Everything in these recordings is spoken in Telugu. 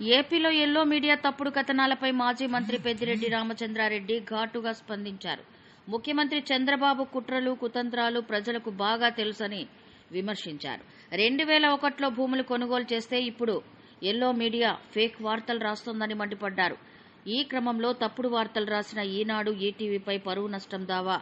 ఏపీలో ఎల్లో మీడియా తప్పుడు కథనాలపై మాజీ మంత్రి పెద్దిరెడ్డి రామచంద్రారెడ్డి ఘాటుగా స్పందించారు. ముఖ్యమంత్రి చంద్రబాబు కుట్రలు కుతంత్రాలు ప్రజలకు బాగా తెలుసని విమర్శించారు. రెండు వేల ఒకటిలో భూములు కొనుగోలు చేస్తే ఇప్పుడు ఎల్లో మీడియా ఫేక్ వార్తలు రాస్తోందని మండిపడ్డారు. ఈ క్రమంలో తప్పుడు వార్తలు రాసిన ఈనాడు ఈటీవీపై పరువు నష్టం దావా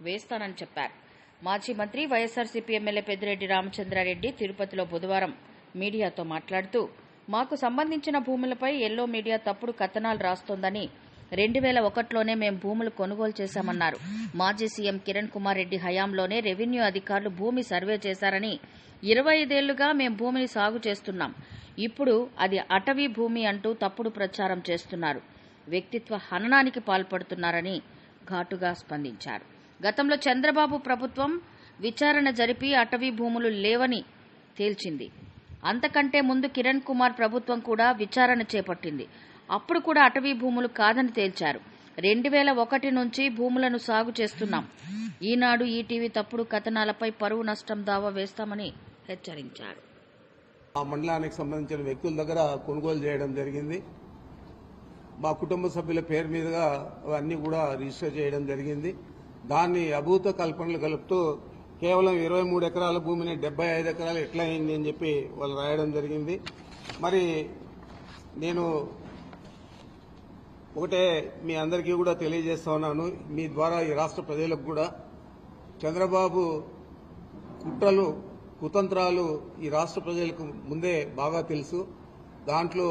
వేస్తానని చెప్పారు. మాజీ మంత్రి వైఎస్ఆర్సీపీ ఎమ్మెల్యే పెద్దిరెడ్డి రామచంద్రారెడ్డి తిరుపతిలో బుధవారం మీడియాతో మాట్లాడుతూ మాకు సంబంధించిన భూములపై ఎల్లో మీడియా తప్పుడు కథనాలు రాస్తోందని రెండు వేల ఒకటిలోనే మేము భూములు కొనుగోలు చేశామన్నారు. మాజీ సీఎం కిరణ్ కుమార్ రెడ్డి హయాంలోనే రెవెన్యూ అధికారులు భూమి సర్వే చేశారని ఇరవై ఐదేళ్ళుగా మేము భూమిని సాగు చేస్తున్నాం. ఇప్పుడు అది అటవీ భూమి అంటూ తప్పుడు ప్రచారం చేస్తున్నారు. వ్యక్తిత్వ హననానికి పాల్పడుతున్నారని ఘాటుగా స్పందించారు. గతంలో చంద్రబాబు ప్రభుత్వం విచారణ జరిపి అటవీ భూములు లేవని తేల్చింది. అంతకంటే ముందు కిరణ్ కుమార్ ప్రభుత్వం కూడా విచారణ చేపట్టింది. అప్పుడు కూడా అటవీ భూములు కాదని తేల్చారు. రెండు వేల ఒకటి నుంచి భూములను సాగు చేస్తున్నాం. ఈనాడు ఈటీవీ తప్పుడు కథనాలపై పరువు నష్టం దావా వేస్తామని హెచ్చరించారు. ఆ మండలానికి సంబంధించిన వ్యక్తుల దగ్గర కొనుగోలు చేయడం జరిగింది. మా కుటుంబ సభ్యుల పేరు మీదుగా అవన్నీ కూడా రిజిస్టర్ చేయడం జరిగింది. దాన్ని అభూత కల్పనలు కలుపుతూ కేవలం ఇరవై మూడు ఎకరాల భూమిని డెబ్బై ఐదు ఎకరాలు ఎట్లా అయింది అని చెప్పి వాళ్ళు రాయడం జరిగింది. మరి నేను ఒకటే మీ అందరికీ కూడా తెలియజేస్తా ఉన్నాను. మీ ద్వారా ఈ రాష్ట్ర ప్రజలకు కూడా చంద్రబాబు కుట్రలు కుతంత్రాలు ఈ రాష్ట్ర ప్రజలకు ముందే బాగా తెలుసు. దాంట్లో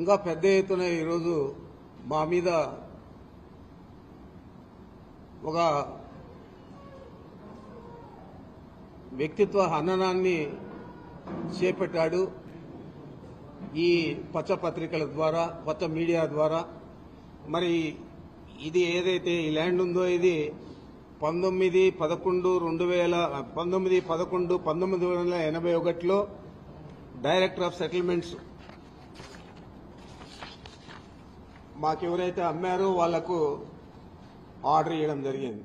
ఇంకా పెద్ద ఎత్తున ఈరోజు మా మీద ఒక వ్యక్తిత్వ హననాన్ని చేపట్టాడు ఈ పచ్చ పత్రికల ద్వారా కొత్త మీడియా ద్వారా. మరి ఇది ఏదైతే ఈ ల్యాండ్ ఉందో ఇది పంతొమ్మిది పదకొండు రెండు వేల పంతొమ్మిది పదకొండు పంతొమ్మిది వందల ఎనభై ఒకటిలో డైరెక్టర్ ఆఫ్ సెటిల్మెంట్స్ మాకెవరైతే అమ్మారో వాళ్ళకు ఆర్డర్ ఇవ్వడం జరిగింది.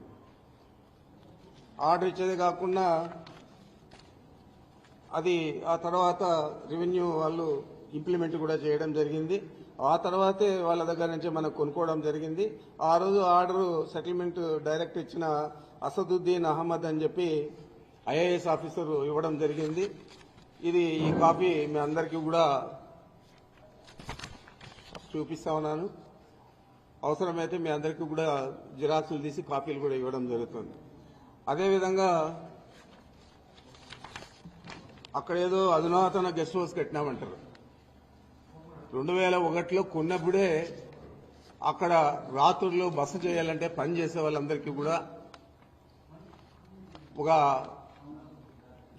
ఆర్డర్ ఇచ్చేది కాకుండా అది ఆ తర్వాత రెవెన్యూ వాళ్ళు ఇంప్లిమెంట్ కూడా చేయడం జరిగింది. ఆ తర్వాతే వాళ్ళ దగ్గర నుంచి మనం కొనుక్కోవడం జరిగింది. ఆ రోజు ఆర్డర్ సెటిల్మెంట్ డైరెక్ట్ ఇచ్చిన అసదుద్దీన్ అహ్మద్ అని చెప్పి ఐఏఎస్ ఆఫీసర్ ఇవ్వడం జరిగింది. ఇది ఈ కాపీ మీ అందరికీ కూడా చూపిస్తా ఉన్నాను. అవసరమైతే మీ అందరికీ కూడా జిరాక్సులు తీసి కాపీలు కూడా ఇవ్వడం జరుగుతుంది. అదేవిధంగా అక్కడ ఏదో అధునాతన గెస్ట్ హౌస్ కట్టినామంటారు. రెండు వేల ఒకటిలో కొన్నప్పుడే అక్కడ రాత్రుల్లో బస చేయాలంటే పని చేసే వాళ్ళందరికీ కూడా ఒక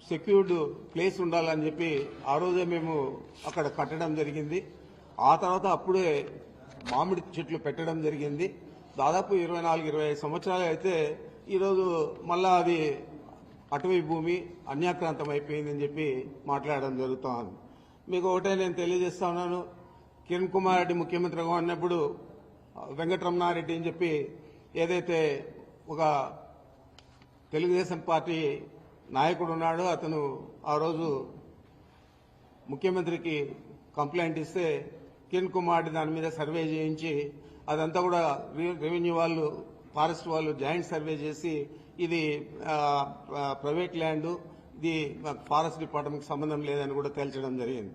సెక్యూర్డ్ ప్లేస్ ఉండాలని చెప్పి ఆ రోజే మేము అక్కడ కట్టడం జరిగింది. ఆ తర్వాత అప్పుడే మామిడి చెట్లు పెట్టడం జరిగింది. దాదాపు ఇరవై నాలుగు ఇరవై ఐదు సంవత్సరాలు అయితే ఈరోజు మళ్ళా అది అటవీ భూమి అన్యాక్రాంతం అయిపోయిందని చెప్పి మాట్లాడడం జరుగుతోంది. మీకు ఒకటే నేను తెలియజేస్తా ఉన్నాను. కిరణ్ కుమార్ రెడ్డి ముఖ్యమంత్రిగా ఉన్నప్పుడు వెంకటరమణారెడ్డి అని చెప్పి ఏదైతే ఒక తెలుగుదేశం పార్టీ నాయకుడు ఉన్నాడో అతను ఆ రోజు ముఖ్యమంత్రికి కంప్లైంట్ ఇస్తే కిరణ్ కుమార్ రెడ్డి దాని మీద సర్వే చేయించి అదంతా కూడా రెవెన్యూ వాళ్ళు ఫారెస్ట్ వాళ్ళు జాయింట్ సర్వే చేసి ఇది ప్రైవేట్ ల్యాండ్ ఇది ఫారెస్ట్ డిపార్ట్మెంట్కి సంబంధం లేదని కూడా తేల్చడం జరిగింది.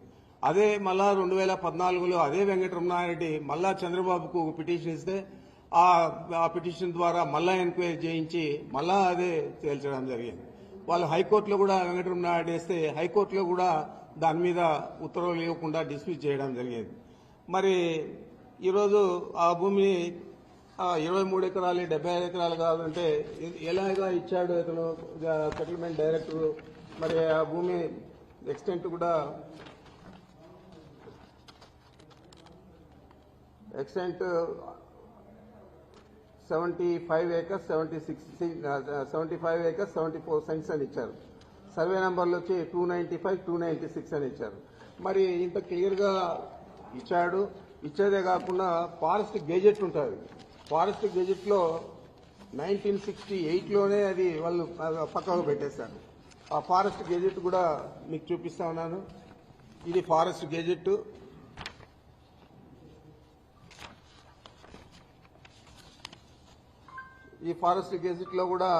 అదే మళ్ళా రెండు వేల పద్నాలుగులో అదే వెంకటరమణారెడ్డి మళ్ళా చంద్రబాబుకు ఒక పిటిషన్ ఇస్తే ఆ ఆ పిటిషన్ ద్వారా మళ్ళా ఎంక్వైరీ చేయించి మళ్ళా అదే తేల్చడం జరిగింది. వాళ్ళు హైకోర్టులో కూడా వెంకటరమణారెడ్డి వేస్తే హైకోర్టులో కూడా దాని మీద ఉత్తర్వులు ఇవ్వకుండా డిస్మిస్ చేయడం జరిగింది. మరి ఈరోజు ఆ భూమిని ఇరవై మూడు ఎకరాలు డెబ్బై ఐదు ఎకరాలు కావాలంటే ఎలాగా ఇచ్చాడు ఇతను? సెటిల్మెంట్ డైరెక్టర్ మరి ఆ భూమి ఎక్స్టెంట్ కూడా extent seventy five acres seventy six seventy five acres seventy four cents అని ఇచ్చారు. సర్వే నెంబర్లు వచ్చి two ninety five two ninety six అని ఇచ్చారు. మరి ఇంత క్లియర్గా ఇచ్చాడు. ఇచ్చేదే కాకుండా ఫారెస్ట్ గెజెట్ ఉంటుంది. ఫారెస్ట్ గెజిట్లో నైన్టీన్ సిక్స్టీ ఎయిట్లోనే అది వాళ్ళు పక్కకు పెట్టేశారు. ఆ ఫారెస్ట్ గెజెట్ కూడా మీకు చూపిస్తా ఉన్నాను. ఇది ఫారెస్ట్ గెజెట్. ఈ ఫారెస్ట్ గెజెట్లో కూడా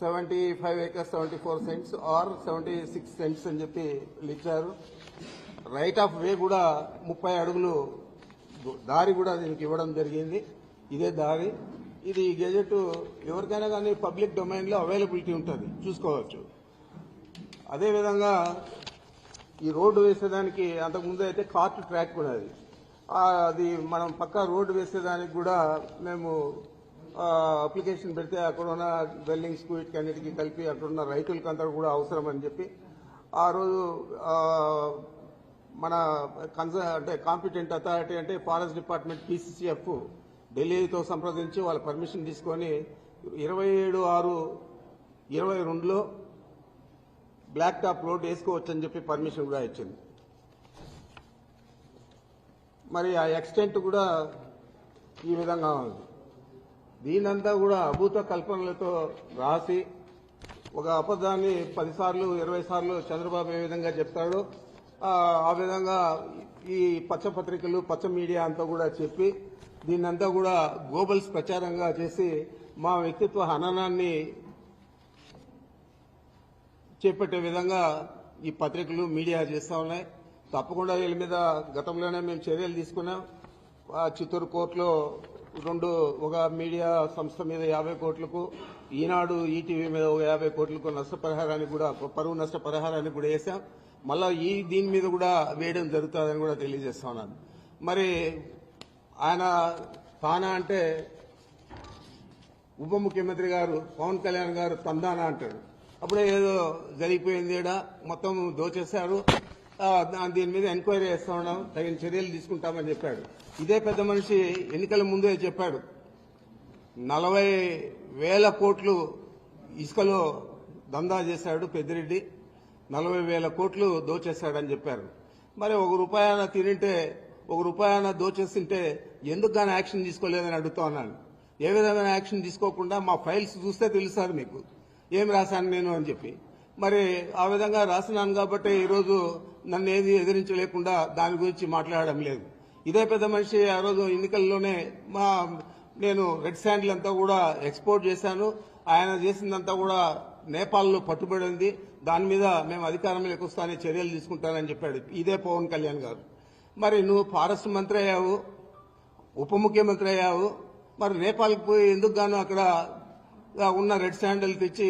seventy five acres seventy four cents or seventy six cents అని చెప్పి ఇచ్చారు రైట్ ఆఫ్ వే కూడా ముప్పై అడుగులు దారి కూడా దీనికి ఇవ్వడం జరిగింది. ఇదే దారి. ఇది ఈ గెజెట్ ఎవరికైనా కానీ పబ్లిక్ డొమైన్లో అవైలబిలిటీ ఉంటుంది. చూసుకోవచ్చు. అదేవిధంగా ఈ రోడ్డు వేసేదానికి అంతకుముందు అయితే కార్ట్ ట్రాక్ ఉన్నది అది. మనం పక్క రోడ్డు వేసేదానికి కూడా మేము అప్లికేషన్ పెడితే అక్కడ ఉన్న వెల్డింగ్స్ వీటికి కలిపి అక్కడ ఉన్న రైతులకి అంతా కూడా అవసరం అని చెప్పి ఆ రోజు మన కన్స అంటే కాంపిటెంట్ అథారిటీ అంటే ఫారెస్ట్ డిపార్ట్మెంట్ పీసీసీఎఫ్ ఢిల్లీతో సంప్రదించి వాళ్ళ పర్మిషన్ తీసుకొని ఇరవై ఏడు ఆరు ఇరవై రెండులో బ్లాక్ టాప్ రోడ్ వేసుకోవచ్చని చెప్పి పర్మిషన్ కూడా ఇచ్చింది. మరి ఆ ఎక్స్టెంట్ కూడా ఈ విధంగా ఉంది. దీనంతా కూడా అభూత కల్పనలతో రాసి ఒక అబద్ధాన్ని పదిసార్లు ఇరవై సార్లు చంద్రబాబు ఏ విధంగా చెప్తాడో ఆ, విధంగా ఈ పచ్చ పత్రికలు పచ్చ మీడియా అంతా కూడా చెప్పి దీన్నంతా కూడా గోబల్స్ ప్రచారంగా చేసి మా వ్యక్తిత్వ హననాన్ని చేపట్టే విధంగా ఈ పత్రికలు మీడియా చేస్తా ఉన్నాయి. తప్పకుండా వీళ్ళ మీద గతంలోనే మేము చర్యలు తీసుకున్నాం. ఆ చిత్తూరు కోర్టులో రెండు ఒక మీడియా సంస్థ మీద యాభై కోట్లకు ఈనాడు ఈటీవీ మీద ఒక యాభై కోట్లకు నష్టపరిహారానికి కూడా పరువు నష్టపరిహారానికి కూడా వేశాం. మళ్ళా ఈ దీని మీద కూడా వేయడం జరుగుతుందని కూడా తెలియజేస్తా ఉన్నాను. మరి ఆయన తానా అంటే ఉప ముఖ్యమంత్రి గారు పవన్ కళ్యాణ్ గారు తందానా అంటాడు. అప్పుడే ఏదో జరిగిపోయింది ఈడ మొత్తం దోచేశారు. దీని మీద ఎంక్వైరీ చేస్తా ఉన్నాం తగిన చర్యలు తీసుకుంటామని చెప్పాడు. ఇదే పెద్ద మనిషి ఎన్నికల ముందే చెప్పాడు. నలభై వేల కోట్లు ఇసుకలో దందా చేశాడు పెద్దిరెడ్డి. నలభై వేల కోట్లు దోచేశాడని చెప్పారు. మరి ఒక రూపాయన తినింటే ఒక రూపాయన దోచేస్తుంటే ఎందుకు కానీ యాక్షన్ తీసుకోలేదని అడుగుతా ఉన్నాను. ఏ విధమైన యాక్షన్ తీసుకోకుండా మా ఫైల్స్ చూస్తే తెలుస్తారు మీకు. ఏం రాశాను నేను అని చెప్పి. మరి ఆ విధంగా రాసినాను కాబట్టి ఈరోజు నన్ను ఏది ఎదిరించలేకుండా దాని గురించి మాట్లాడడం లేదు. ఇదే పెద్ద మనిషి ఆ రోజు ఎన్నికల్లోనే మా నేను రెడ్ శాండిల్ అంతా కూడా ఎక్స్పోర్ట్ చేశాను. ఆయన చేసిందంతా కూడా నేపాల్లో పట్టుబడి ఉంది. దాని మీద మేము అధికారంలోకి వస్తానే చర్యలు తీసుకుంటానని చెప్పాడు ఇదే పవన్ కళ్యాణ్ గారు. మరి నువ్వు ఫారెస్ట్ మంత్రి అయ్యావు ఉప ముఖ్యమంత్రి అయ్యావు మరి నేపాల్కి పోయి ఎందుకు గాను అక్కడ ఉన్న రెడ్ శాండల్ తెచ్చి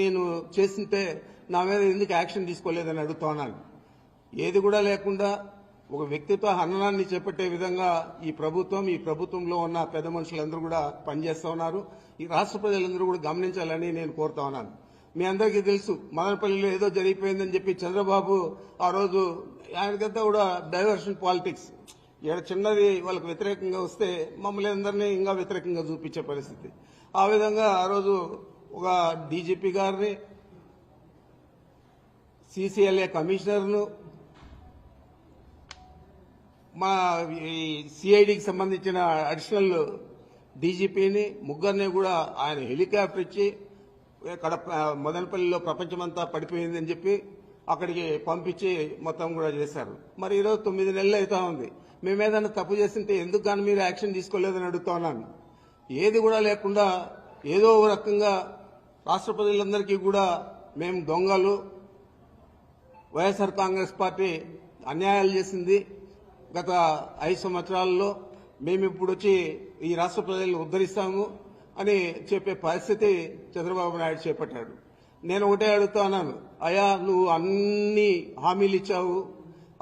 నేను చేస్తుంటే నా మీద ఎందుకు యాక్షన్ తీసుకోలేదని అడుగుతున్నాను ఏది కూడా లేకుండా ఒక వ్యక్తిత్వ హననాన్ని చేపట్టే విధంగా ఈ ప్రభుత్వం ఈ ప్రభుత్వంలో ఉన్న పెద్ద మనుషులందరూ కూడా పనిచేస్తూ ఉన్నారు. ఈ రాష్ట్ర ప్రజలందరూ కూడా గమనించాలని నేను కోరుతా ఉన్నాను. మీ అందరికీ తెలుసు మదనపల్లిలో ఏదో జరిగిపోయిందని చెప్పి చంద్రబాబు ఆ రోజు ఆయనకంతా కూడా డైవర్షన్ పాలిటిక్స్ ఇక్కడ చిన్నది వాళ్ళకి వ్యతిరేకంగా వస్తే మమ్మల్ని అందరినీ ఇంకా వ్యతిరేకంగా చూపించే పరిస్థితి. ఆ విధంగా ఆ రోజు ఒక డీజీపీ గారిని సీసీఎల్ఏ కమిషనర్ను మా ఈ సిఐడికి సంబంధించిన అడిషనల్ డీజీపీని ముగ్గురిని కూడా ఆయన హెలికాప్టర్ ఇచ్చి కడప మదనపల్లిలో ప్రపంచమంతా పడిపోయిందని చెప్పి అక్కడికి పంపించి మొత్తం కూడా చేశారు. మరి ఈరోజు తొమ్మిది నెలలు అవుతా ఉంది. మేము ఏదైనా తప్పు చేస్తుంటే ఎందుకు కానీ మీరు యాక్షన్ తీసుకోలేదని అడుగుతా ఉన్నాను. ఏది కూడా లేకుండా ఏదో ఒక రకంగా రాష్ట్ర ప్రజలందరికీ కూడా మేము దొంగలు. వైఎస్ఆర్ కాంగ్రెస్ పార్టీ అన్యాయాలు చేసింది గత ఐదు సంవత్సరాలలో. మేము ఇప్పుడు వచ్చి ఈ రాష్ట్ర ప్రజలను ఉద్ధరిస్తాము. అని చెప్పే పరిస్థితి చంద్రబాబు నాయుడు చేపట్టాడు. నేను ఒకటే అడుగుతా ఉన్నాను. అయ్యా నువ్వు అన్ని హామీలు ఇచ్చావు.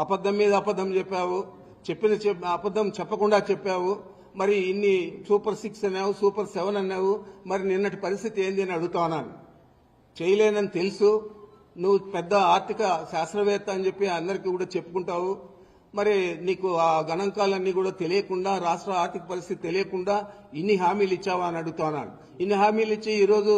అబద్ధం మీద అబద్ధం చెప్పావు. చెప్పిన చెప్- అబద్ధం చెప్పకుండా చెప్పావు. మరి ఇన్ని సూపర్ సిక్స్ అన్నావు సూపర్ సెవెన్ అన్నావు. మరి నిన్నటి పరిస్థితి ఏంది అని అడుగుతున్నాను చేయలేనని తెలుసు. నువ్వు పెద్ద ఆర్థిక శాస్త్రవేత్త అని చెప్పి అందరికీ కూడా చెప్పుకుంటావు. మరి నీకు ఆ గణాంకాలన్నీ కూడా తెలియకుండా రాష్ట్ర ఆర్థిక పరిస్థితి తెలియకుండా ఇన్ని హామీలు ఇచ్చావా అని అడుగుతున్నాడు. ఇన్ని హామీలు ఇచ్చి ఈరోజు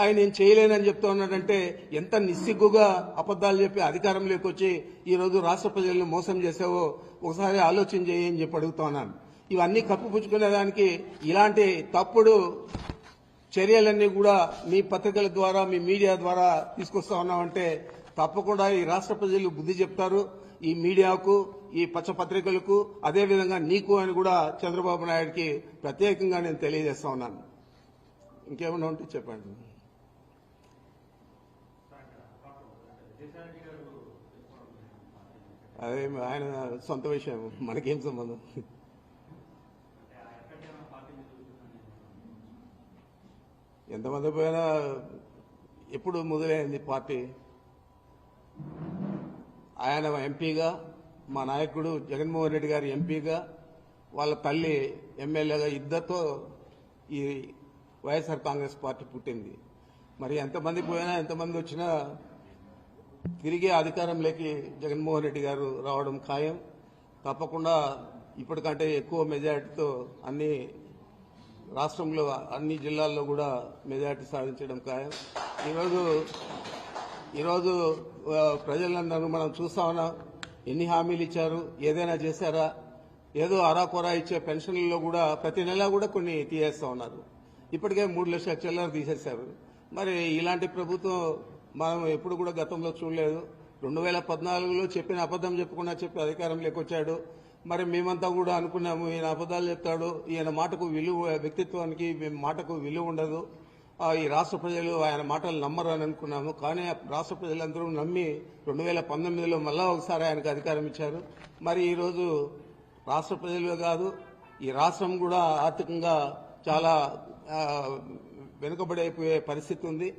ఆయన నేను చేయలేనని చెప్తా ఉన్నాడంటే ఎంత నిస్సిగ్గుగా అబద్దాలు చెప్పి అధికారంలోకి వచ్చి ఈరోజు రాష్ట్ర ప్రజలను మోసం చేసావో ఒకసారి ఆలోచన చేయని చెప్పి అడుగుతున్నాను ఇవన్నీ కప్పుపుచ్చుకునేదానికి ఇలాంటి తప్పుడు చర్యలన్నీ కూడా మీ పత్రికల ద్వారా మీ మీడియా ద్వారా తీసుకొస్తా ఉన్నామంటే తప్పకుండా ఈ రాష్ట్ర ప్రజలు బుద్ధి చెప్తారు. ఈ మీడియాకు ఈ పచ్చ పత్రికలకు అదేవిధంగా నీకు అని కూడా చంద్రబాబు నాయుడికి ప్రత్యేకంగా నేను తెలియజేస్తా ఉన్నాను. ఇంకేమైనా ఉంటే చెప్పండి. అదే ఆయన సొంత విషయం మనకేం సంబంధం? ఎంతమంది పోయినా ఎప్పుడు మొదలైంది పార్టీ? ఆయన ఎంపీగా మా నాయకుడు జగన్మోహన్ రెడ్డి గారి ఎంపీగా వాళ్ళ తల్లి ఎమ్మెల్యేగా ఇద్దరితో ఈ వైఎస్ఆర్ కాంగ్రెస్ పార్టీ పుట్టింది. మరి ఎంతమంది పోయినా ఎంతమంది వచ్చినా తిరిగి అధికారంలోకి జగన్మోహన్ రెడ్డి గారు రావడం ఖాయం. తప్పకుండా ఇప్పటికంటే ఎక్కువ మెజారిటీతో అన్ని రాష్ట్రంలో అన్ని జిల్లాల్లో కూడా మెజారిటీ సాధించడం ఖాయం. ఈరోజు ఈరోజు ప్రజలందరూ మనం చూస్తా ఉన్నాం. ఎన్ని హామీలు ఇచ్చారు? ఏదైనా చేశారా? ఏదో అరాకొరా ఇచ్చే పెన్షన్లలో కూడా ప్రతి నెల కూడా కొన్ని తీయేస్తా ఉన్నారు. ఇప్పటికే మూడు లక్షల చిల్లర తీసేశారు. మరి ఇలాంటి ప్రభుత్వం మనం ఎప్పుడు కూడా గతంలో చూడలేదు. రెండు వేల పద్నాలుగులో చెప్పిన అబద్దం చెప్పుకున్నా చెప్పి అధికారం వచ్చాడు మరి మేమంతా కూడా అనుకున్నాము ఈయన అబద్దాలు చెప్తాడు. ఈయన మాటకు విలువ వ్యక్తిత్వానికి మాటకు విలువ ఉండదు. ఈ రాష్ట్ర ప్రజలు ఆయన మాటలు నమ్మరు అని అనుకున్నాము. కానీ ఆ రాష్ట్ర ప్రజలందరూ నమ్మి రెండు వేల పంతొమ్మిదిలో మళ్ళా ఒకసారి ఆయనకు అధికారం ఇచ్చారు. మరి ఈరోజు రాష్ట్ర ప్రజలు కాదు ఈ రాష్ట్రం కూడా ఆర్థికంగా చాలా వెనుకబడైపోయే పరిస్థితి ఉంది.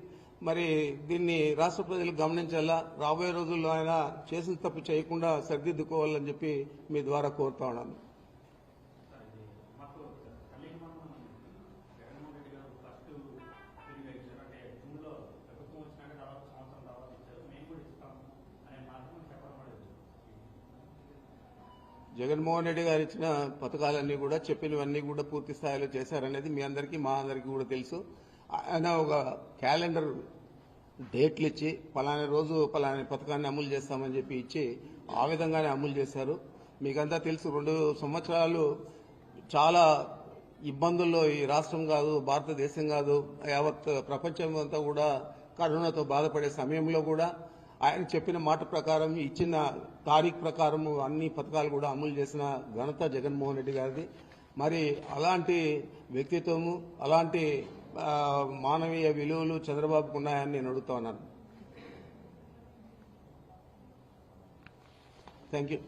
మరి దీన్ని రాష్ట్ర ప్రజలు గమనించాలా? రాబోయే రోజుల్లో ఆయన చేసిన తప్పు చేయకుండా సరిదిద్దుకోవాలని చెప్పి మీ ద్వారా కోరుతా ఉన్నాను. జగన్మోహన్ రెడ్డి గారు ఇచ్చిన పథకాలన్నీ కూడా చెప్పినవన్నీ కూడా పూర్తి స్థాయిలో చేశారనేది మీ అందరికీ మా అందరికీ కూడా తెలుసు. ఆయన ఒక క్యాలెండర్ డేట్లు ఇచ్చి పలానా రోజు పలానా పథకాన్ని అమలు చేస్తామని చెప్పి ఇచ్చి ఆ విధంగానే అమలు చేశారు. మీకంతా తెలుసు రెండు సంవత్సరాలు చాలా ఇబ్బందుల్లో ఈ రాష్ట్రం కాదు భారతదేశం కాదు యావత్ ప్రపంచం అంతా కూడా కరోనాతో బాధపడే సమయంలో కూడా ఆయన చెప్పిన మాట ప్రకారం ఇచ్చిన తారీఖు ప్రకారం అన్ని పథకాలు కూడా అమలు చేసిన ఘనత జగన్మోహన్ రెడ్డి గారిది. మరి అలాంటి వ్యక్తిత్వము అలాంటి మానవీయ విలువలు చంద్రబాబుకు ఉన్నాయని నేను అడుగుతా ఉన్నాను. Thank you